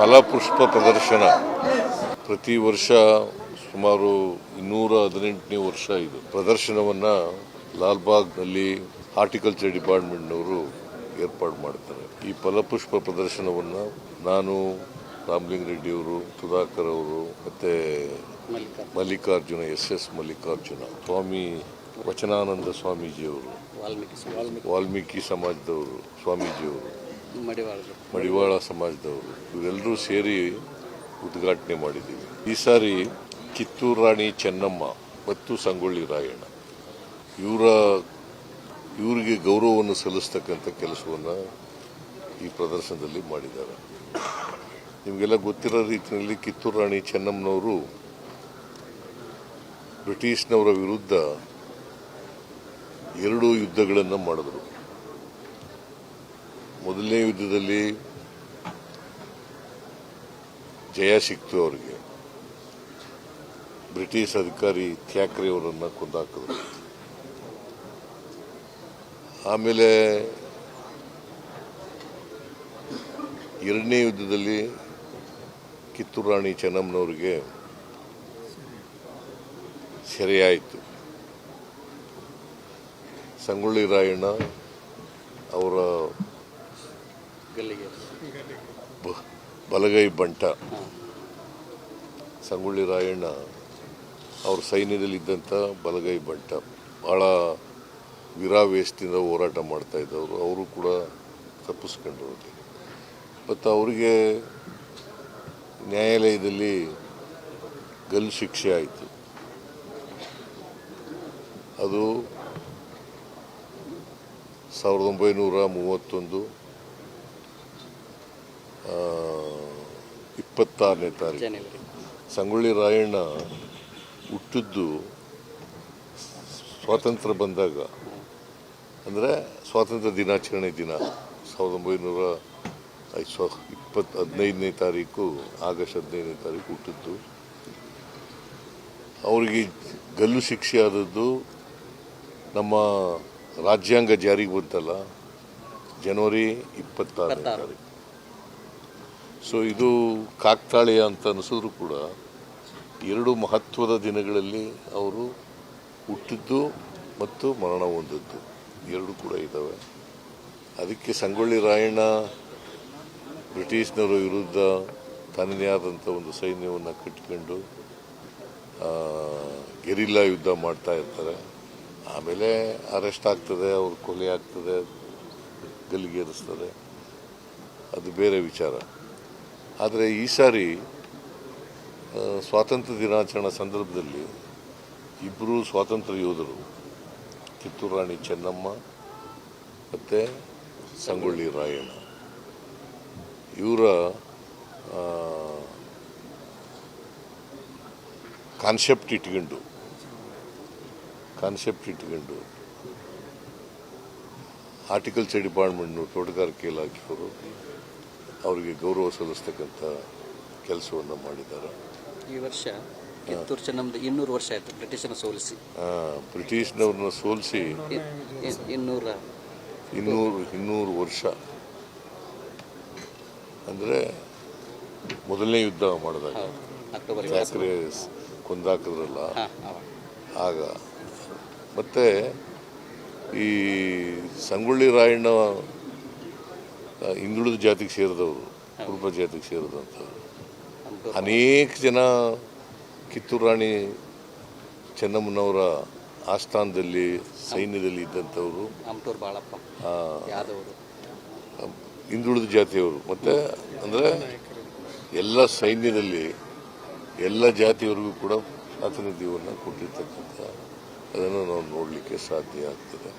ಫಲಪುಷ್ಪ ಪ್ರದರ್ಶನ. ಪ್ರತಿ ವರ್ಷ ಸುಮಾರು ಇನ್ನೂರ ಹದಿನೆಂಟನೇ ವರ್ಷ ಇದು. ಪ್ರದರ್ಶನವನ್ನು ಲಾಲ್ಬಾಗ್ನಲ್ಲಿ ಹಾರ್ಟಿಕಲ್ಚರ್ ಡಿಪಾರ್ಟ್ಮೆಂಟ್ನವರು ಏರ್ಪಾಡು ಮಾಡ್ತಾರೆ. ಈ ಫಲಪುಷ್ಪ ಪ್ರದರ್ಶನವನ್ನು ನಾನು ರಾಮಲಿಂಗ ರೆಡ್ಡಿಯವರು ಸುಧಾಕರ್ ಅವರು ಮತ್ತು ಮಲ್ಲಿಕಾರ್ಜುನ ಎಸ್ ಎಸ್ ಮಲ್ಲಿಕಾರ್ಜುನ ಸ್ವಾಮಿ ವಚನಾನಂದ ಸ್ವಾಮೀಜಿಯವರು ವಾಲ್ಮೀಕಿ ಸಮಾಜದವರು. ಸ್ವಾಮೀಜಿಯವರು. ಮಡಿವಾಳ ಸಮಾಜದವರು. ಇವರೆಲ್ಲರೂ ಸೇರಿ ಉದ್ಘಾಟನೆ ಮಾಡಿದ್ದೀವಿ. ಈ ಸಾರಿ ಕಿತ್ತೂರು ರಾಣಿ ಚೆನ್ನಮ್ಮ ಮತ್ತು ಸಂಗೊಳ್ಳಿ ರಾಯಣ್ಣ. ಇವರ, ಇವರಿಗೆ ಗೌರವವನ್ನು ಸಲ್ಲಿಸ್ತಕ್ಕಂಥ ಕೆಲಸವನ್ನು ಈ ಪ್ರದರ್ಶನದಲ್ಲಿ ಮಾಡಿದ್ದಾರೆ. ನಿಮಗೆಲ್ಲ ಗೊತ್ತಿರೋ ರೀತಿಯಲ್ಲಿ ಕಿತ್ತೂರು ರಾಣಿ ಚೆನ್ನಮ್ಮನವರು ಬ್ರಿಟಿಷ್ನವರ ವಿರುದ್ಧ ಎರಡು ಯುದ್ಧಗಳನ್ನು ಮಾಡಿದ್ರು. ಮೊದಲನೇ ಯುದ್ಧದಲ್ಲಿ ಜಯ ಸಿಕ್ತು ಅವರಿಗೆ. ಬ್ರಿಟಿಷ್ ಅಧಿಕಾರಿ ಥ್ಯಾಕ್ರೆ ಅವರನ್ನು ಕೊಂದಾಕಿದ್ರು. ಆಮೇಲೆ ಎರಡನೇ ಯುದ್ಧದಲ್ಲಿ ಕಿತ್ತೂರು ರಾಣಿ ಚೆನ್ನಮ್ಮನವರಿಗೆ ಸೆರೆಯಾಯಿತು. ಸಂಗೊಳ್ಳಿ ರಾಯಣ್ಣ ಅವರ ಬ- ಬಲಗೈ ಬಂಟ. ಸಂಗೊಳ್ಳಿ ರಾಯಣ್ಣ ಅವ್ರ ಸೈನ್ಯದಲ್ಲಿದ್ದಂಥ ಬಲಗೈ ಬಂಟ. ಭಾಳ ವಿರಾವೇಶದಿಂದ ಹೋರಾಟ ಮಾಡ್ತಾ ಇದ್ದವರು. ಅವರು ಕೂಡ ತಪ್ಪಿಸ್ಕೊಂಡ್ರು ಮತ್ತು ಅವರಿಗೆ ನ್ಯಾಯಾಲಯದಲ್ಲಿ ಗಲ್ಲು ಶಿಕ್ಷೆ ಆಯಿತು. ಅದು ಸಾವಿರದ ಒಂಬೈನೂರ ಮೂವತ್ತೊಂದು ಇಪ್ಪತ್ತಾರನೇ ತಾರೀಕು ಸಂಗೊಳ್ಳಿ ರಾಯಣ್ಣ ಹುಟ್ಟಿದ್ದು ಸ್ವಾತಂತ್ರ್ಯ ಬಂದಾಗ. ಅಂದರೆ ಸ್ವಾತಂತ್ರ್ಯ ದಿನಾಚರಣೆ ದಿನ ಸಾವಿರದ ಒಂಬೈನೂರ ಸ್ವ ಇಪ್ಪತ್ತು ಹದಿನೈದನೇ ತಾರೀಕು ಆಗಸ್ಟ್ ಹದಿನೈದನೇ ತಾರೀಕು ಹುಟ್ಟಿದ್ದು. ಅವರಿಗೆ ಗಲ್ಲು ಶಿಕ್ಷೆ ಆದದ್ದು ನಮ್ಮ ರಾಜ್ಯಾಂಗ ಜಾರಿಗೆ ಬಂತಲ್ಲ ಜನವರಿ ಇಪ್ಪತ್ತಾರನೇ ಇಪ್ಪತ್ತಾರು. ತಾರೀಕು. ಸೊ ಇದು ಕಾಕ್ತಾಳೀಯ ಅಂತ ಅನಿಸಿದ್ರು ಕೂಡ ಎರಡು ಮಹತ್ವದ ದಿನಗಳಲ್ಲಿ ಅವರು ಹುಟ್ಟಿದ್ದು ಮತ್ತು ಮರಣ ಹೊಂದಿದ್ದು. ಎರಡು ಕೂಡ ಇದ್ದಾವೆ ಅದಕ್ಕೆ ಸಂಗೊಳ್ಳಿ ರಾಯಣ್ಣ ಬ್ರಿಟಿಷ್ನವರ ವಿರುದ್ಧ ತನ್ನದೇ ಆದಂಥ ಒಂದು ಸೈನ್ಯವನ್ನು ಕಟ್ಕೊಂಡು ಗೆರಿಲ್ಲಾ ಯುದ್ಧ ಮಾಡ್ತಾ ಇರ್ತಾರೆ. ಆಮೇಲೆ ಅರೆಸ್ಟ್ ಆಗ್ತದೆ, ಅವ್ರ ಕೊಲೆ ಆಗ್ತದೆ, ಗಲ್ಲಿಗೇರಿಸ್ತದೆ. ಅದು ಬೇರೆ ವಿಚಾರ. ಆದರೆ ಈ ಸಾರಿ ಸ್ವಾತಂತ್ರ್ಯ ದಿನಾಚರಣೆ ಸಂದರ್ಭದಲ್ಲಿ ಇಬ್ಬರು ಸ್ವಾತಂತ್ರ್ಯ ಯೋಧರು, ಕಿತ್ತೂರು ರಾಣಿ ಚೆನ್ನಮ್ಮ ಮತ್ತು ಸಂಗೊಳ್ಳಿ ರಾಯಣ್ಣ. ಇವರ ಕಾನ್ಸೆಪ್ಟ್ ಇಟ್ಕೊಂಡು ಕಾನ್ಸೆಪ್ಟ್ ಇಟ್ಕೊಂಡು ಆರ್ಟಿಕಲ್ಚರ್ ಡಿಪಾರ್ಟ್ಮೆಂಟ್ನು ತೋಟಗಾರಿಕೆ ಇಲಾಖೆಯವರು ಅವರಿಗೆ ಗೌರವ ಸಲ್ಲಿಸ್ತಕ್ಕಂಥ ಕೆಲಸವನ್ನು ಮಾಡಿದ್ದಾರೆ. ಈ ವರ್ಷ ಕಿತ್ತೂರು ಚೆನ್ನಮ್ಮದು ಇನ್ನೂರು ವರ್ಷ ಆಯಿತು ಬ್ರಿಟಿಷನ ಸೋಲಿಸಿ. ಬ್ರಿಟಿಷ್ನವ್ರನ್ನ ಸೋಲಿಸಿ ಇನ್ನೂರ ಇನ್ನೂರು ಇನ್ನೂರು ವರ್ಷ. ಅಂದರೆ ಮೊದಲನೇ ಯುದ್ಧ ಮಾಡಿದಾಗ. ಠಾಕ್ರೆ ಕೊಂದಾಕಿದ್ರಲ್ಲ? ಆಗ. ಮತ್ತೆ ಈ ಸಂಗೊಳ್ಳಿ ರಾಯಣ್ಣ ಹಿಂದುಳಿದ ಜಾತಿಗೆ ಸೇರಿದವರು ಕುರುಬ ಜಾತಿಗೆ ಸೇರಿದಂಥವ್ರು. ಅನೇಕ ಜನ ಕಿತ್ತೂರು ರಾಣಿ ಚೆನ್ನಮ್ಮನವರ ಆಸ್ಥಾನದಲ್ಲಿ ಸೈನ್ಯದಲ್ಲಿ ಇದ್ದಂಥವರು. ಹಿಂದುಳಿದ ಜಾತಿಯವರು. ಮತ್ತು ಅಂದರೆ ಎಲ್ಲ ಸೈನ್ಯದಲ್ಲಿ ಎಲ್ಲ ಜಾತಿಯವರಿಗೂ ಕೂಡ ಪ್ರಾತಿನಿಧ್ಯವನ್ನು ಕೊಟ್ಟಿರ್ತಕ್ಕಂಥ ಅದನ್ನು ನಾವು ನೋಡಲಿಕ್ಕೆ ಸಾಧ್ಯ ಆಗ್ತದೆ.